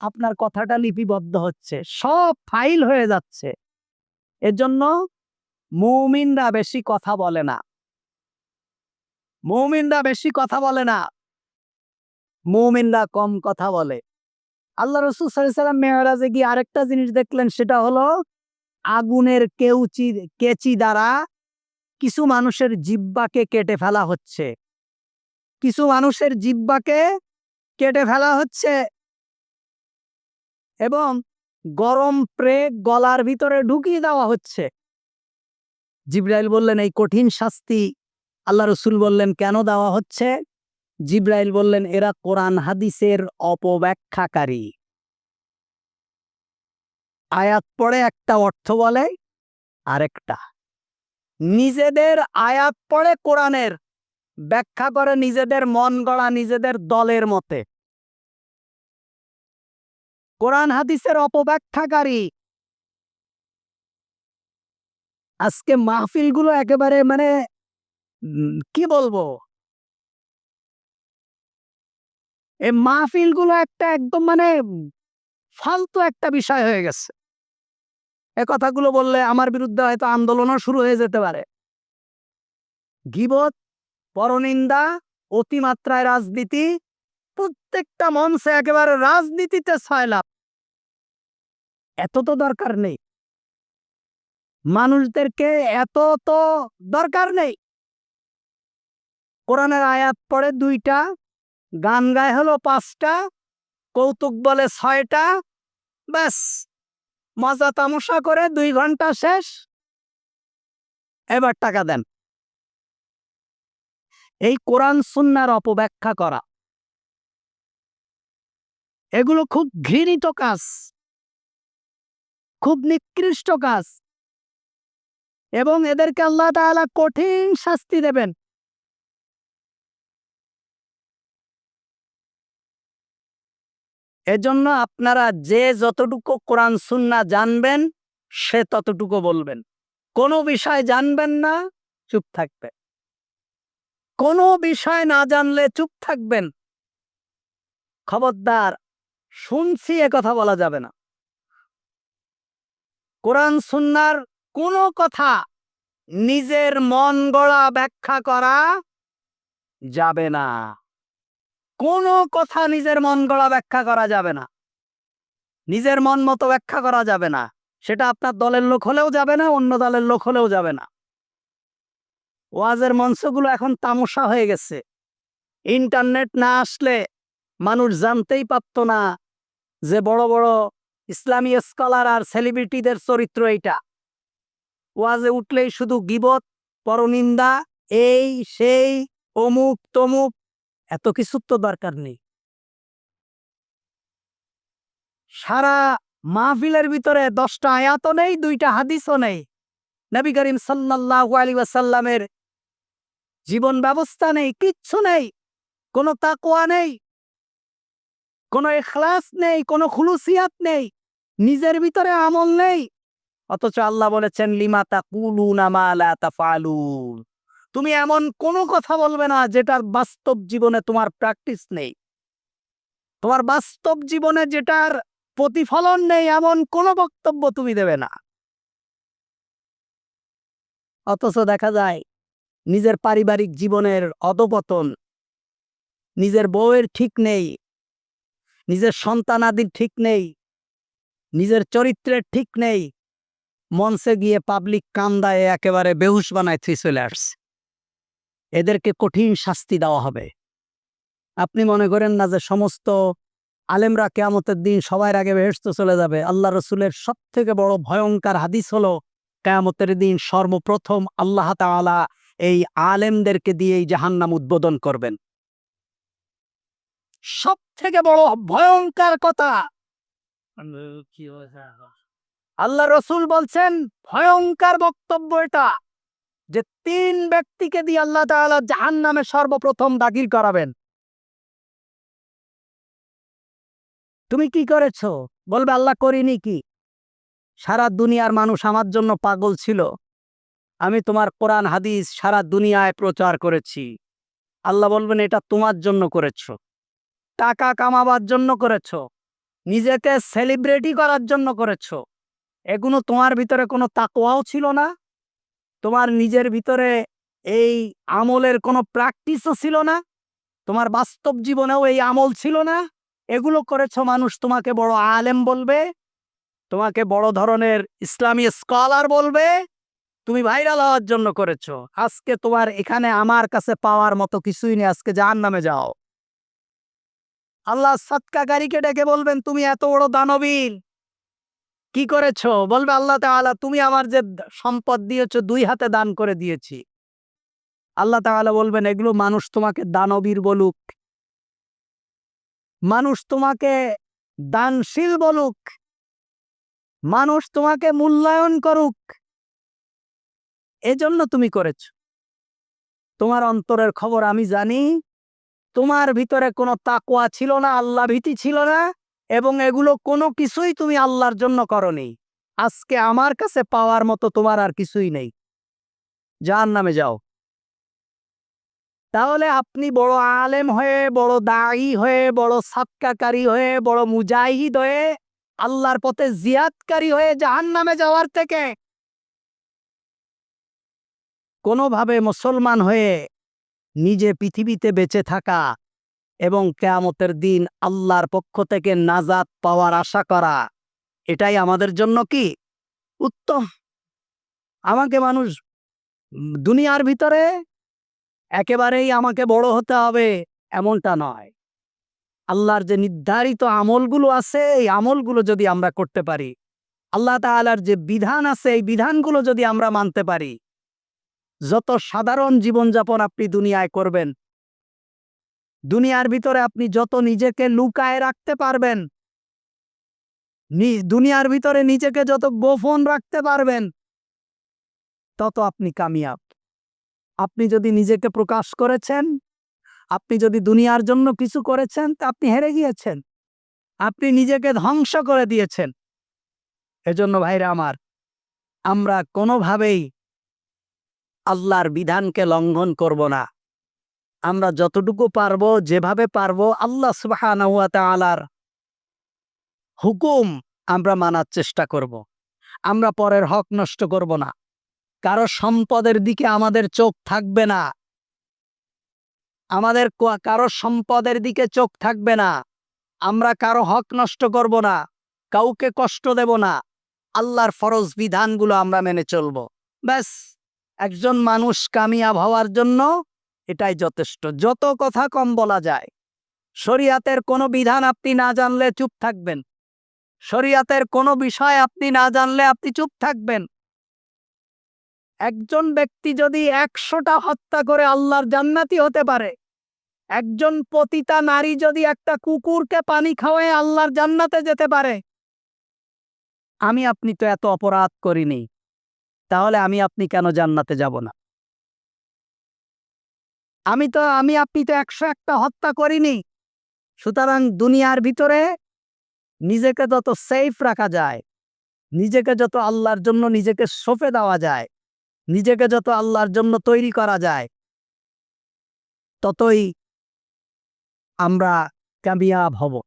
আপনার কথাটা লিপিবদ্ধ হচ্ছে। সব ফাইল হয়ে যাচ্ছে। এর জন্য মৌমিনরা বেশি কথা বলে না। মৌমিনরা বেশি কথা বলে না। মৌমিনরা কম কথা বলে। আল্লাহ রসুল সাল্লাম মেয়রাজে গিয়ে আরেকটা জিনিস দেখলেন, সেটা হলো আগুনের কেউচি, কেচি দ্বারা কিছু মানুষের জিব্বাকে কেটে ফেলা হচ্ছে। কিছু মানুষের জিব্বাকে কেটে ফেলা হচ্ছে। এবং গরম প্রেগ গলার ভিতরে ঢুকিয়ে দেওয়া হচ্ছে। জিব্রাইল বললেন, এই কঠিন শাস্তি আল্লাহ রসুল বললেন, কেন দেওয়া হচ্ছে? জিব্রাইল বললেন, এরা কোরআন হাদিসের অপব্যাখ্যাকারী। আয়াত পড়ে একটা অর্থ বলে আরেকটা। নিজেদের আয়াত পড়ে কোরআনের, ব্যাখ্যা করে নিজেদের মন গড়া নিজেদের দলের মতে। কোরআন হাদিসের অপব্যাখ্যাকারী। আজকে মাহফিলগুলো একেবারে মানে কি বলব? এই মাহফিলগুলো একটা একদম মানে ফালতু একটা বিষয় হয়ে গেছে। এ কথাগুলো বললে আমার বিরুদ্ধে হয়তো আন্দোলনও শুরু হয়ে যেতে পারে। গিবত, পরনিন্দা, অতিমাত্রায় রাজনীতি প্রত্যেকটা মঞ্চে একেবারে রাজনীতিতে ছয়লাভ এত তো দরকার নেই। মানুষদেরকে এত তো দরকার নেই। কোরআনের আয়াত পড়ে দুইটা, গান গায় হলো পাঁচটা, কৌতুক বলে ছয়টা, ব্যাস। মজা তামশা করে দুই ঘণ্টা শেষ। এবার টাকা দেন। এই কোরআন সুন্নার অপব্যাখ্যা করা। এগুলো খুব ঘৃণিত কাজ। খুব নিকৃষ্ট কাজ। এবং এদেরকে আল্লাহ তাআলা কঠিন শাস্তি দেবেন। এজন্য আপনারা যে যতটুকু কোরআন সুন্না জানবেন, সে ততটুকু বলবেন। কোনো বিষয় জানবেন না, চুপ থাকবে। কোনো বিষয় না জানলে চুপ থাকবেন। খবরদার শুনছি কথা বলা যাবে না। কোরআন সুন্নার কোনো কথা নিজের মন গড়া ব্যাখ্যা করা যাবে না। কোনো কথা নিজের মন গড়া ব্যাখ্যা করা যাবে না। নিজের মন মতো ব্যাখ্যা করা যাবে না। সেটা আপনার দলের লোক হলেও যাবে না, অন্য দলের লোক হলেও যাবে না। ওয়াজের মঞ্চগুলো এখন তামসা হয়ে গেছে। ইন্টারনেট না আসলে মানুষ জানতেই পারত না যে বড় বড় ইসলামী স্কলার আর সেলিব্রিটিদের চরিত্র এইটা। ওয়াজে উঠলেই শুধু গিবত, পরনিন্দা, এই, সেই, অমুক, তমুক, এত কিছুর তো দরকার নেই। সারা মাহফিলের ভিতরে দশটা আয়াতও নেই, দুইটা হাদিসও নেই। নবী করিম ওয়াসাল্লামের জীবন ব্যবস্থা নেই, কিচ্ছু নেই, কোনো তাকওয়া নেই কোনো ইখলাস নেই, কোনো খুলুসিয়াত নেই, নিজের ভিতরে আমল নেই। অথচ আল্লাহ বলেছেন, লিমা তাকুলুনা মা লা তাফালুন। তুমি এমন কোনো কথা বলবে না যেটার বাস্তব জীবনে তোমার প্র্যাকটিস নেই। তোমার বাস্তব জীবনে যেটার প্রতিফলন নেই, এমন কোনো বক্তব্য তুমি দেবে না। অথচ দেখা যায়, নিজের পারিবারিক জীবনের অধপতন, নিজের বউয়ের ঠিক নেই নিজের সন্তানাদির ঠিক নেই, নিজের চরিত্রের ঠিক নেই, মঞ্চে গিয়ে পাবলিক কান্দায় একেবারে বেহুশ বানায় থ্রি আসছে এদেরকে কঠিন শাস্তি দেওয়া হবে। আপনি মনে করেন না যে সমস্ত আলেমরা কেয়ামতের দিন সবার আগে বেহেস্ত চলে যাবে? আল্লাহ রসুলের সব থেকে বড় ভয়ঙ্কর হাদিস হলো, কেয়ামতের দিন সর্বপ্রথম আল্লাহ তাআলা এই আলেমদেরকে দিয়েই জাহান্নাম উদ্বোধন করবেন। সব থেকে বড় ভয়ঙ্কর কথা। আল্লাহ রসুল বলছেন ভয়ঙ্কর বক্তব্য এটা যে তিন ব্যক্তিকে দিয়ে আল্লাহ তাআলা জাহান নামে সর্বপ্রথম দাখিল করাবেন। তুমি কি করেছ? বলবে আল্লাহ করিনি কি? সারা দুনিয়ার মানুষ আমার জন্য পাগল ছিল। আমি তোমার কোরআন হাদিস সারা দুনিয়ায় প্রচার করেছি। আল্লাহ বলবেন এটা তোমার জন্য করেছ। টাকা কামাবার জন্য করেছ। নিজেকে সেলিব্রিটি করার জন্য করেছ। এগুলো তোমার ভিতরে কোনো তাকওয়াও ছিল না? তোমার নিজের ভিতরে এই আমলের কোনো প্র্যাকটিসও ছিল না? তোমার বাস্তব জীবনেও এই আমল ছিল না? এগুলো করেছ মানুষ তোমাকে বড় আলেম বলবে, তোমাকে বড় ধরনের ইসলামী স্কলার বলবে, তুমি ভাইরাল হওয়ার জন্য করেছ। আজকে তোমার এখানে আমার কাছে পাওয়ার মতো কিছুই নেই, আজকে জাহান নামে যাও। আল্লাহ সৎকাকারীকে ডেকে বলবেন, তুমি এত বড় দানবীর। কি করেছ? বলবে আল্লাহ তাআলা, তুমি আমার যে সম্পদ দিয়েছ, দুই হাতে দান করে দিয়েছি। আল্লাহ তাআলা বলবেন, এগুলো মানুষ তোমাকে দানবীর বলুক। মানুষ তোমাকে দানশীল বলুক। মানুষ তোমাকে মূল্যায়ন করুক। এজন্য তুমি করেছ। তোমার অন্তরের খবর আমি জানি। তোমার ভিতরে কোনো তাকওয়া ছিল না, আল্লাহ ভীতি ছিল না, এবং এগুলো কোনো কিছুই তুমি আল্লাহর জন্য করনি। আজকে আমার কাছে পাওয়ার মতো তোমার আর কিছুই নেই। যার নামে যাও। তাহলে আপনি বড় আলেম হয়ে, বড় দায়ী হয়ে, বড় সাতকাকারী হয়ে, বড় মুজাহিদ হয়ে, আল্লাহর পথে জিয়াদকারী হয়ে জাহান নামে যাওয়ার থেকে কোনোভাবে মুসলমান হয়ে নিজে পৃথিবীতে বেঁচে থাকা এবং কেয়ামতের দিন আল্লাহর পক্ষ থেকে নাজাত পাওয়ার আশা করা, এটাই আমাদের জন্য কি? উত্তম। আমাকে মানুষ দুনিয়ার ভিতরে একেবারেই আমাকে বড় হতে হবে এমনটা নয়। আল্লাহর যে নির্ধারিত আমলগুলো আছে, এই আমলগুলো যদি আমরা করতে পারি, আল্লাহ তাআলার যে বিধান আছে, এই বিধানগুলো যদি আমরা মানতে পারি যত সাধারণ জীবনযাপন আপনি দুনিয়ায় করবেন, দুনিয়ার ভিতরে আপনি যত নিজেকে লুকায় রাখতে পারবেন দুনিয়ার ভিতরে নিজেকে যত গোপন রাখতে পারবেন, তত আপনি কামিয়াব। আপনি যদি নিজেকে প্রকাশ করেছেন, আপনি যদি দুনিয়ার জন্য কিছু করেছেন, তা আপনি হেরে গিয়েছেন। আপনি নিজেকে ধ্বংস করে দিয়েছেন। এজন্য ভাইরা আমার, আমরা কোনোভাবেই আল্লাহর বিধানকে লঙ্ঘন করব না। আমরা যতটুকু পারব, যেভাবে পারব, আল্লাহ তাআলার হুকুম আমরা মানার চেষ্টা করব। আমরা পরের হক নষ্ট করব না। কারও সম্পদের দিকে আমাদের চোখ থাকবে না। আমাদের কারও সম্পদের দিকে চোখ থাকবে না। আমরা কারও হক নষ্ট করব না। কাউকে কষ্ট দেব না। আল্লাহর ফরজ বিধানগুলো আমরা মেনে চলব। ব্যাস। একজন মানুষ কামিয়াব হওয়ার জন্য এটাই যথেষ্ট। যত কথা কম বলা যায়। শরিয়াতের কোনো বিধান আপনি না জানলে চুপ থাকবেন। শরিয়াতের কোনো বিষয় আপনি না জানলে আপনি চুপ থাকবেন। একজন ব্যক্তি যদি একশোটা হত্যা করে আল্লাহর জান্নাতি হতে পারে, একজন পতিতা নারী যদি একটা কুকুরকে পানি খাওয়ায় আল্লাহর জান্নাতে যেতে পারে, আমি আপনি তো এত অপরাধ করিনি। তাহলে আমি আপনি কেন জান্নাতে যাব না? আমি তো, আমি, আপনি তো একশো একটা হত্যা করিনি। সুতরাং দুনিয়ার ভিতরে নিজেকে যত সেফ রাখা যায়, নিজেকে যত আল্লাহর জন্য নিজেকে সঁপে দেওয়া যায়, নিজেকে যত আল্লাহর জন্য তৈরি করা যায়, ততই আমরা কামিয়াব হব।